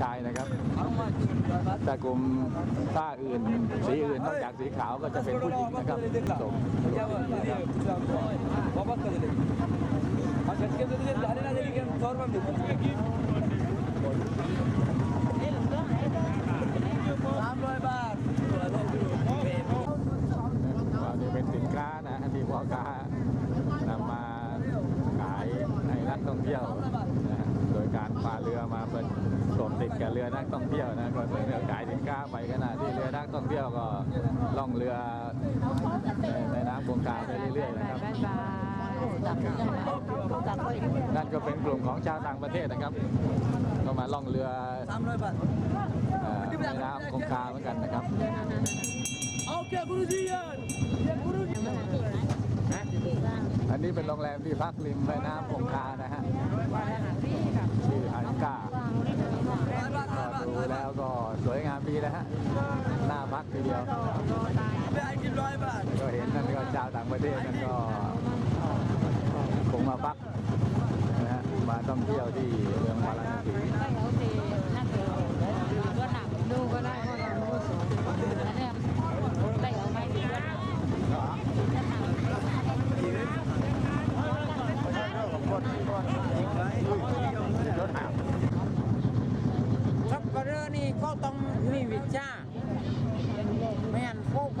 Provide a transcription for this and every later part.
ชายนะครับ แต่กลุ่มท่าอื่น สีอื่นนอกจากสีขาวก็จะเป็นผู้หญิงนะครับสมสามร้อยบาท กเรือนักท่องเที่ยวนะก็เรือขายสินค้าไปขณะที่เรือนักท่องเที่ยวก็ล่องเรือในน้ำคงคาไปเรื่อยๆนะครับนั่นก็เป็นกลุ่มของชาวต่างประเทศนะครับ ก็มาล่องเรือในน้ำคงคาเหมือนกันนะครับโอเคบรูเซียนบรุจียน อันนี้เป็นโรงแรมที่พักริมแม่น้ำคงคานะฮะชื่อฮันก้าก็ดูแล้วก็สวยงามดีนะฮะหน้าพักทีเดียวก็เห็นนั่นก็ชาวต่างประเทศนั่นก็คงมาพักนะฮะมาท่องเที่ยวที่เมืองมาลาสีดูก็ได้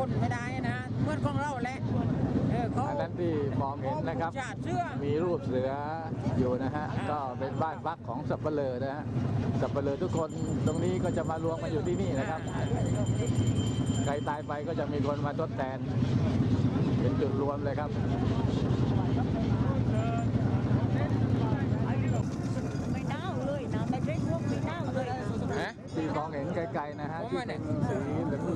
นโคคนไม่ได้นะเหมือนของเราแหละเออเขาอันนั้นที่มองเห็นนะครับชาติเชื่อมีรูปเสืออยู่นะฮะ ก็เป็นบ้านพักของสับเปลือนะฮะ สับเปลือทุกคนตรงนี้ก็จะมารวมกันอยู่ที่นี่นะครับ ใครตายไปก็จะมีคนมาทดแทน เป็นจุดรวมเลยครับ ไม่เน่าเลยนะไม่ได้พวกไม่เน่าเลยฮะที่มองเห็นไกลๆนะฮะผมที่ว่าเนี่เป็ย นสีเหลืองๆ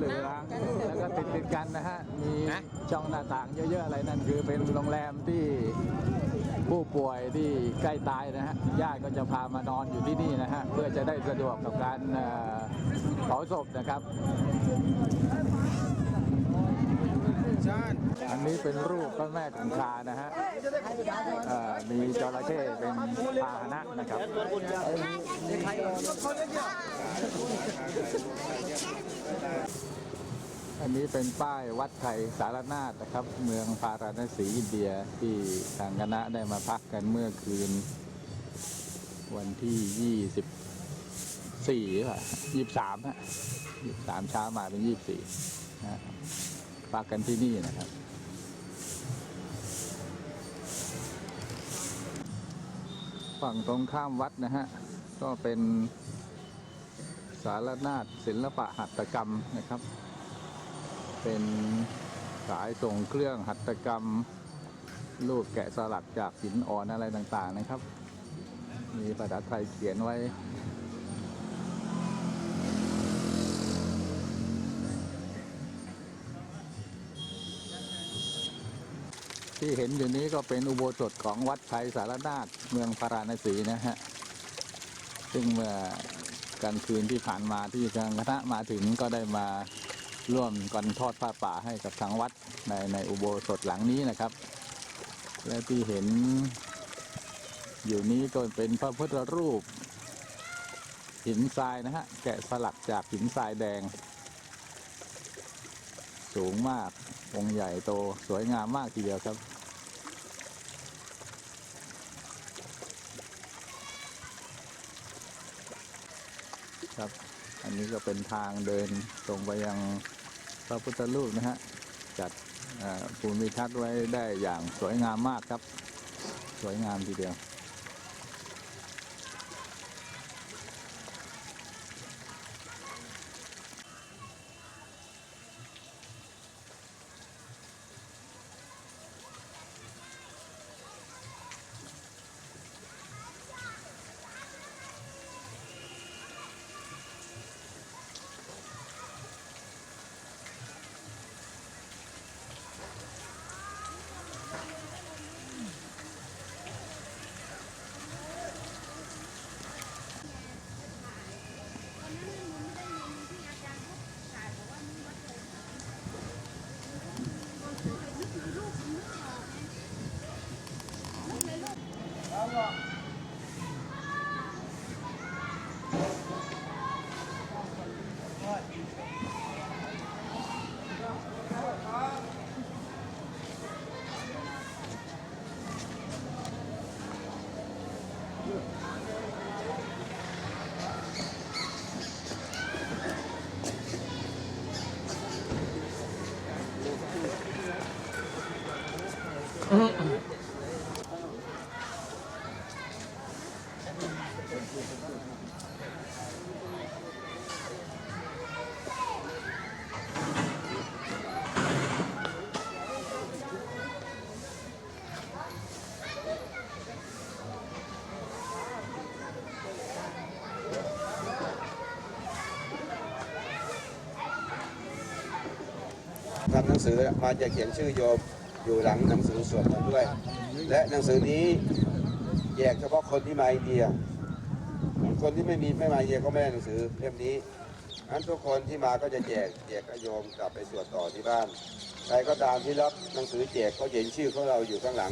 แล้ว ก็ติดๆกันนะฮะ มีฮะช่องหน้าต่างเยอะๆอะไรนั่นคือเป็นโรงแรมที่ผู้ป่วยที่ใกล้ตายนะฮะญาติก็จะพามานอนอยู่ที่นี่นะฮะ เพื่อจะได้สะดวกกับการเอ่อเผาศพนะครับชาติอันนี้เป็นรูปพระแม่คงคานะฮะเอ่อมีจระเข้เป็นพาหนะนะครับ อันนี้เป็นป้ายวัดไทยสารนาฏนะครับ เมืองพาราณสีอินเดียที่ทางคณะได้มาพักกันเมื่อคืน วันที่ยี่สิบสี่ป่ะยี่สามฮะยี่สามเช้ามาเป็นยี่สี่นะฮะพักกันที่นี่นะครับ ฝั่งตรงข้ามวัดนะฮะ ก็เป็นสารนาฏศิลปะหัตถกรรมนะครับ เป็นสายส่งเครื่องหัตถกรรมรูปแกะสลักจากหินอ่อนอะไรต่างๆนะครับ มีภาษาไทยเขียนไว้ที่เห็นอยู่นี้ก็เป็นอุโบสถของวัดไทยสารนาฏเมืองพาราณสีนะฮะ ซึ่งเมื่อกลางคืนที่ผ่านมาที่ทางคณะมาถึงก็ได้มา ร่วมกันทอดผ้าป่าให้กับทางวัดในในอุโบสถหลังนี้นะครับ และที่เห็นอยู่นี้ก็เป็นพระพุทธรูป หินทรายนะฮะแกะสลักจากหินทรายแดง สูงมากองค์ใหญ่โตสวยงามมากทีเดียวครับครับ อันนี้ก็เป็นทางเดินตรงไปยังพระพุทธรูปนะฮะ จัดภูมิทัศน์ไว้ได้อย่างสวยงามมากครับ สวยงามทีเดียว ทำหนังสือมาจะเขียนชื่อโยมอยู่หลังหนังสือสวดมนต์ด้วย และหนังสือนี้แยกเฉพาะคนที่มาอินเดีย คนที่ไม่มีไม่มาอินเดียก็ไม่ได้หนังสือเล่มนี้งั้นทุกคนที่มาก็จะแจกแจกโยมกลับไปสวดต่อที่บ้านใครก็ตามที่รับหนังสือแจกเขาเห็นชื่อของเราอยู่ข้างหลัง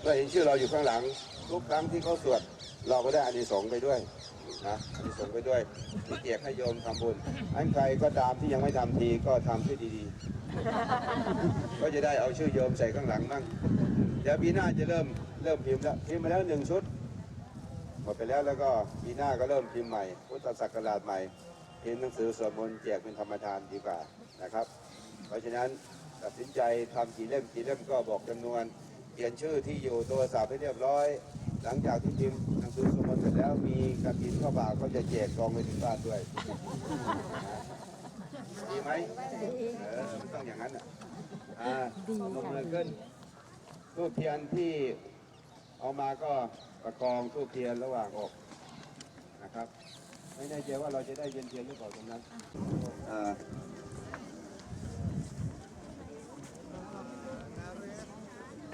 เมื่อเห็นชื่อเราอยู่ข้างหลังทุกครั้งที่เขาสวดเราก็ได้อานิสงส์ไปด้วย นะอานิสงส์ไปด้วยที่แจกให้โยมทำบุญอันใครก็ตามที่ยังไม่ทำทีก็ทำที่ดีๆ ก็จะได้เอาชื่อโยมใส่ข้างหลังมั่งเดี๋ยวปีหน้าจะเริ่มเริ่มพิมพ์แล้วพิมพ์มาแล้วหนึ่งชุดหมดไปแล้วแล้วก็ปีหน้าก็เริ่มพิมพ์ใหม่พุทธศักราชใหม่พิมพ์หนังสือสวดมนต์แจกเป็นธรรมทานดีกว่านะครับ เพราะฉะนั้นตัดสินใจทำกี่เล่มกี่เล่มก็บอกจำนวนเขียนชื่อที่อยู่โทรศัพท์ให้เรียบร้อย หลังจากที่พิมพ์หนังสือสวดมนต์เสร็จแล้วมีกระถินเข้าบากก็จะแจกกองไปถึงบ้านด้วยดีไหมเออมันต้องอย่างนั้นอะอ่าลงมือขึ้นทูบเทียนที่เอามาก็ประกองทูบเทียนระหว่างอกนะครับ ไม่แน่ใจว่าเราจะได้เย็นเทียนหรือเปล่าตรงนั้นอ่า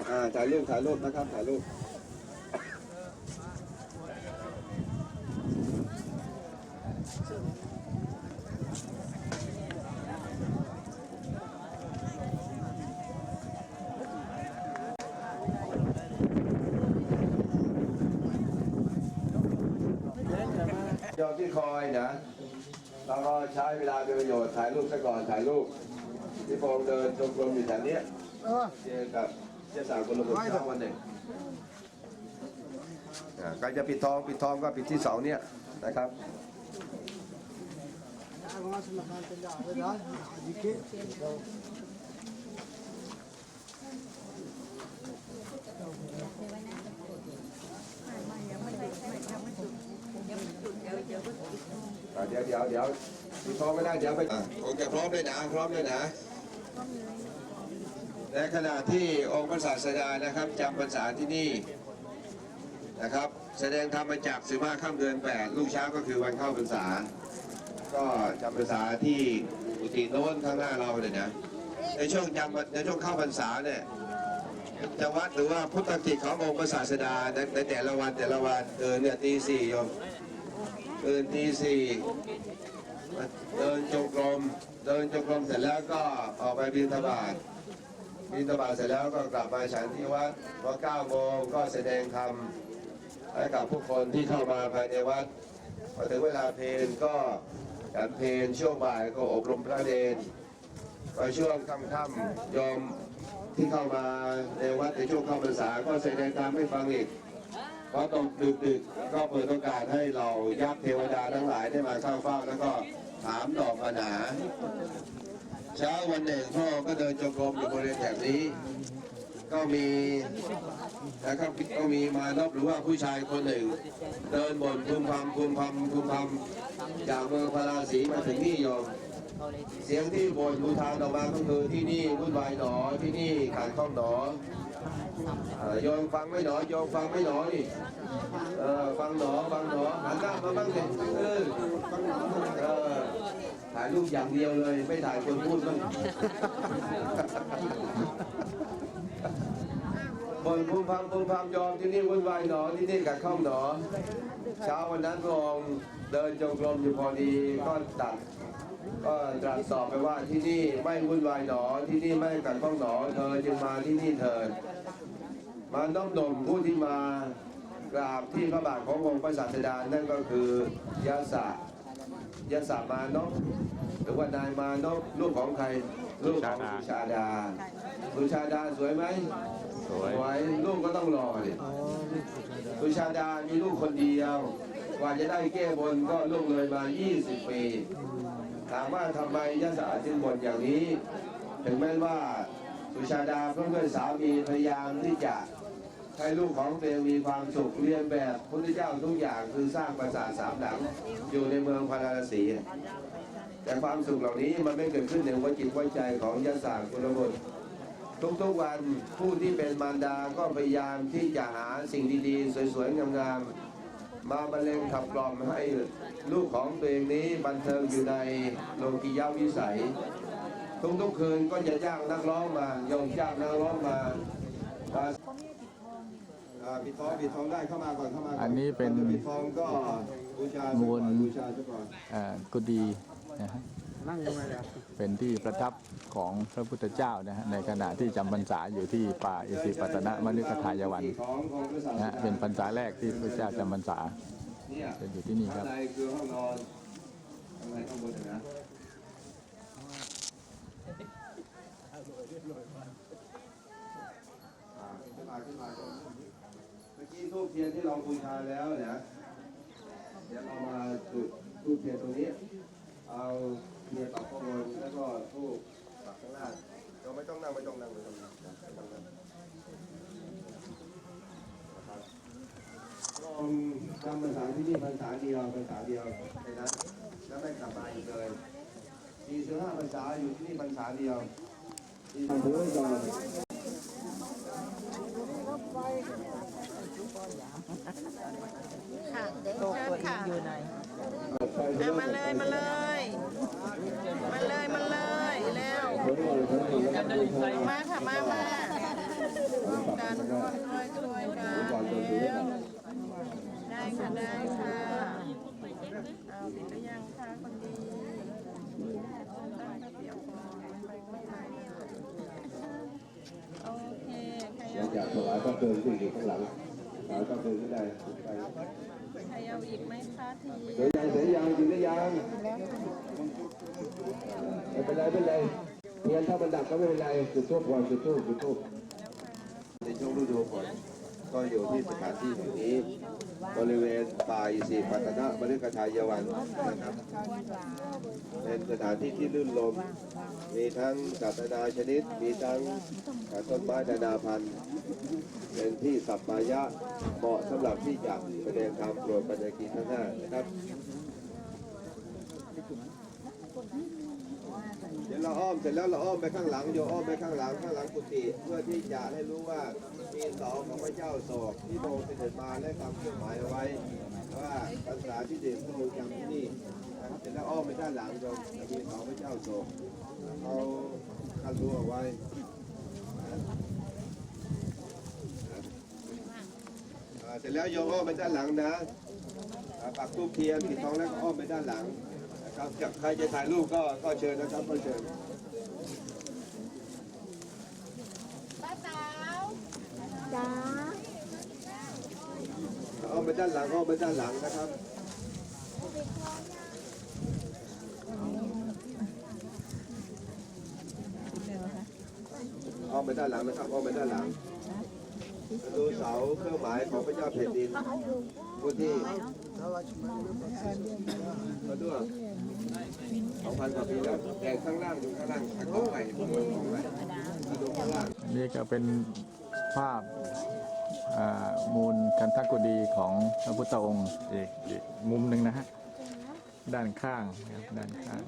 อ่าถ่ายรูปถ่ายรูปนะครับถ่ายรูป มที่คอยนะเราก็ใช้เวลาเป็นประโยชน์ถ่ายรูปซะก่อนถ่ายรูปที่พงษ์เดินจงกรมอยู่แถวเนี้ยเจอกับเจ้าสาวคนละคนเช้าวันหนึ่งอ่าใครจะปิดทองปิดทองก็ปิดที่เสาเนี่ยนะครับ อ่าเดี๋ยวเดี๋ยวเดี๋ยวปิดทองไม่ได้เดี๋ยวไปอ่าคงจะพร้อมด้วยนะพร้อมด้วยนะในขณะที่องค์พระศาสดานะครับจำพรรษาที่นี่นะครับ แสดงธรรมมาจากสิบห้าค่ำเดือนแปดลูกเช้าก็คือวันเข้าพรรษา ก็จำพรรษาที่อุติโน้นข้างหน้าเราเนี่ยนะในช่วงจำในช่วงเข้าพรรษาเนี่ยจะวัดหรือว่าพุทธกิจขององค์พระศาสดาในแต่ละวันแต่ละวันเดินเนี่ยตีสี่โยม เดินตีสี่เดินจงกรมเดินจงกรมเสร็จแล้วก็ออกไปบิณฑบาตบิณฑบาตเสร็จแล้วก็กลับมาฉันที่วัดพอ9โมงก็แสดงธรรมให้กับผู้คนที่เข้ามาภายในวัดพอถึงเวลาเพลนก็ฉันเพลนช่วงบ่ายก็อบรมพระเดชพอช่วงค่ำๆโยมที่เข้ามาในวัดในช่วงเข้าพรรษาก็แสดงธรรมให้ฟังอีก พอตกดึกๆก็เปิดโอกาสให้เรายักษ์เทวดาทั้งหลายได้มาเข้าเฝ้าแล้วก็ถามตอบปัญหา เช้าวันหนึ่งพ่อก็เดินจงกรมอยู่บริเวณแถบนี้ ก็มีนะครับก็มีมานพหรือว่าผู้ชายคนหนึ่ง เดินบนพึมพำพึมพำพึมพำจากเมืองพาราสีมาถึงนี่โยมเสียงที่บ่นบูทานออกมาก็คือที่นี่วุ่นวายหนอที่นี่ขาดข้องหนอ โยมฟังไม่หนอโยมฟังไม่หนอนี่เออฟังหนอฟังหนอหันหน้ามาบ้างสิเออเออถ่ายรูปอย่างเดียวเลย ไม่ถ่ายคนพูดบ้างบนภูมิพังภูมิพังยอมที่นี่วุ่นวายหนอที่นี่กัดข้องหนอ เช้าวันนั้นพระองค์ เดินจงกรมอยู่พอดีก็ตัดก็ตรัสตอบไปว่าที่นี่ไม่วุ่นวายหนอที่นี่ไม่กัดข้องหนอเธอจึงมาที่นี่เถิดมาน้อมนมผู้ที่มากราบที่พระบาทขององค์พระศาสดานั่นก็คือยาสะยศมานพหรือว่านายมานพลูกของใครลูกของสุชาดาสุชาดาสวยไหมสวยวยลูกก็ต้องรอดิสุชาดามีลูกคนเดียว กว่าจะได้แก้บนก็ล่วงเลยมา 20 ปี ถามว่าทำไมยศจึงบนอย่างนี้ ถึงแม้ว่าสุชาดาเพื่อนเพื่อนสามีพยายามที่จะให้ลูกของตัวเองมีความสุขเรียนแบบพระพุทธเจ้าทุกอย่างคือสร้างปราสาทสามหลัง อยู่ในเมืองพาราณสี แต่ความสุขเหล่านี้มันไม่เกิดขึ้นในหัวจิตหัวใจของยศากุลบุตรทุกๆวันผู้ที่เป็นมารดาก็พยายามที่จะหาสิ่งดีๆ สวยๆงามๆ มาบรรเลงขับกล่อมให้ลูกของตัวเองนี้บันเทิงอยู่ในโลกิยาวิสัย ทุกทุกๆคืนก็จะจ้างนักร้องมาโยงจ้างนักร้องมามาอ่าปิดทองปิดทองได้เข้ามาก่อนเข้ามาก่อันนี้เป็นก่อจะปิดทองก็บูชาซะก่อนมูลบูชาซะก่อนเอ่อกุดีนะฮะ เป็นที่ประทับของพระพุทธเจ้านะฮะในขณะที่จำพรรษาอยู่ที่ป่าอิสิปตนมฤคทายวันนะฮะเป็นพรรษาแรกที่พระเจ้าจำพรรษาเนี่ยเป็นอยู่ที่นี่คข้ารับงในคือห้องนอนข้างในข้างบนนะอ่าขึ้นมาขึ้นมาเมื่อกี้ทูบเทียนที่เราบูชาแล้วเนี่ยเดี๋ยวเรามาจุดทูบเทียนตรงนี้ เอา เทียนปักข้างบนแล้วก็ทูบปักข้างล่างเราไม่ต้องนั่งไม่ต้องนั่งไม่ต้องนั่งไม่ต้องนั่งนะครับลองจำภาษาที่นี่ภาษาเดียวภาษาเดียวในนั้นแล้วไม่กลับมาอีกเลยมีสิบห้าภาษาอยู่ที่นี่ภาษาเดียวที่ทำไว้ก่อนค่ะเด็กเชิญค่ะไปเอามาเลยมาเลย มาเลยมาเลยเร็ว คนก่อนคนก่อนแล้วก็ มาค่ะมามาร่วมกันร่วมด้วยช่วยกันก่อนตัวได้ค่ะได้ค่ะเอาติดหรือยังคะคนดีตั้งระเบียบก่อนไปไม่ไปโอเคใครหลัเอางจากถวายพระเพลิงที่อยู่ข้างหลังถวายพระเพลิงก็ได้ไปใครเอาอีกไหมคะทีเดี๋ยวยางเสียยางจริงหรือยังไม่เป็นไรไม่เป็นไร เทียนถ้ามันดับก็ไม่เป็นไรจุดทูบก่อนจุดทูบจุดทูบในช่วงฤดูฝนก็อยู่ที่สถานที่แห่งนี้ บริเวณป่าอิสิปัตนะบริกทายวันนะครับ เป็นสถานที่ที่ลื่นลม มีทั้งสัตว์นานาชนิด มีทั้งต้นไม้นานาพันธุ์ เป็นที่สัปปายะเหมาะสำหรับที่จะแสดงธรรมโปรดปัญญากีทั้งห้านะครับ เราอ้อมเสร็จแล้วเราอ้อมไปข้างหลังโยอ้อมไปข้างหลังข้างหลังกุฏิเพื่อที่จะให้รู้ว่ามีเสาของพระเจ้าโศกที่พระองค์เสด็จมาและทำเครื่องหมายเอาไว้ ว่าภาษาที่เด็กพระองค์จำที่นี่นะครับเสร็จแล้วอ้อมไปด้านหลังโยจะมีเสาพระเจ้าโศกเอาคันรั้วเอาไว้เสร็จแล้วโยอ้อมไปด้านหลังนะอ่าปักทูบเทียนปิดทองแล้วก็อ้อมไปด้านหลัง ครับจะใครจะถ่ายรูปก็ก็เชิญนะครับก็เชิญป้าสาวอ้อมไปด้านหลังอ้อมไปด้านหลังนะครับอ้อมไปด้านหลังนะครับอ้อมไปด้านหลังดูเสาเครื่องหมายของพระเจ้าแผ่นดินผู้ที่มาด้วย สองพันกว่าปีแล้วแต่ข้างล่างดูข้างล่างข้างของใหม่ของใหม่มาดูข้างล่างอันนี่ก็เป็นภาพอ่ามูลกันทกุดีของพระพุทธองค์อีกอีกมุมหนึ่งนะฮะด้านข้างนะครับด้านข้าง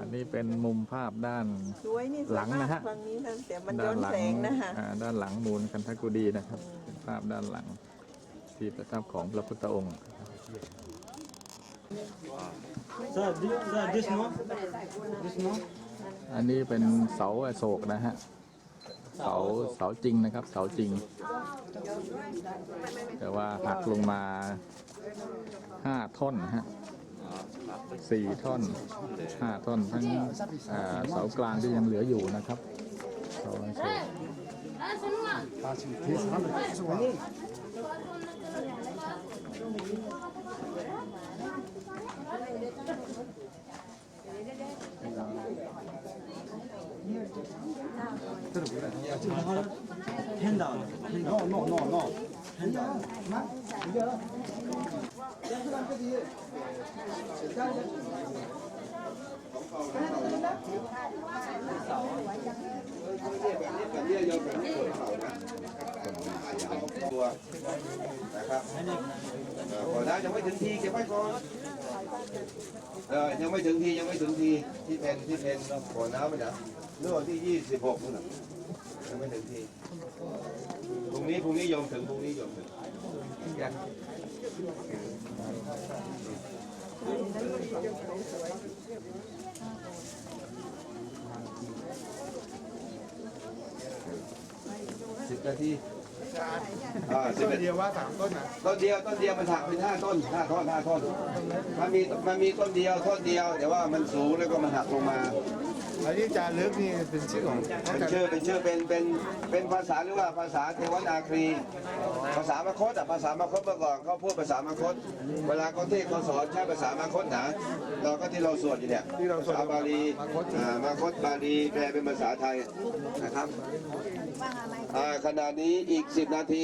อันนี้เป็นมุมภาพด้านสวยนี่สวยหลังนะฮะมากฝั่งนี้นะแต่มันย้ด้าอนนหลัแสงนะคะอ่าด้านหลังมูลกันทกุดีนะครับเป็นภาพด้านหลังที่ประทับของพระพุทธองค์ Sir, this, sir, this no? This no? อันนี้เป็นเสาอโศกนะฮะ เสาเสาจริงนะครับ เสาจริง แต่ว่าหักลงมาห้าท่อนนะฮะสี่ท่อนห้าท่อนทั้งอ่าเสากลางที่ยังเหลืออยู่นะครับเสาอโศก Hand down. No, no, no, no. Hand down. แบบนี้โยมแบบนี้เข่านะตัวนะครับเออพอแล้วยังไม่ถึงทีเก็บไว้ก่อน เออยังไม่ถึงทียังไม่ถึงทีที่เพนที่เพนบ่อน้ำมันะเรื่องวันที่ยี่สิบหกนู่นนะยังไม่ถึงทีพรุ่งนี้พรุ่งนี้ยมถึงพรุ่งนี้ยมถึงยังสิบนาที อ่าสิบนาทีเดียวว่าสามต้นนะต้นเดียวต้นเดียวมันหักเป็นห้าต้นห้าท่อนห้าท่อนมันมีมันมีต้นเดียวต้นเดียวแต่ว่ามันสูงแล้วก็มันหักลงมาแล้วที่จารึกนี่เป็นชื่อของเป็นชื่อเป็นชื่อเป็นเป็นเป็นภาษาหรือว่าภาษาเทวนาครี ภาษามคตอะภาษามคตเมื่อก่อนเขาพูดภาษามคต เวลาเขาเทศเขาสอนใช้ภาษามคตนะเราก็ที่เราสวดอยู่เนี่ยภาษาบาลีอ่ามคตบาลีแปลเป็นภาษาไทยนะครับอ่าขณะนี้อีก 10 นาที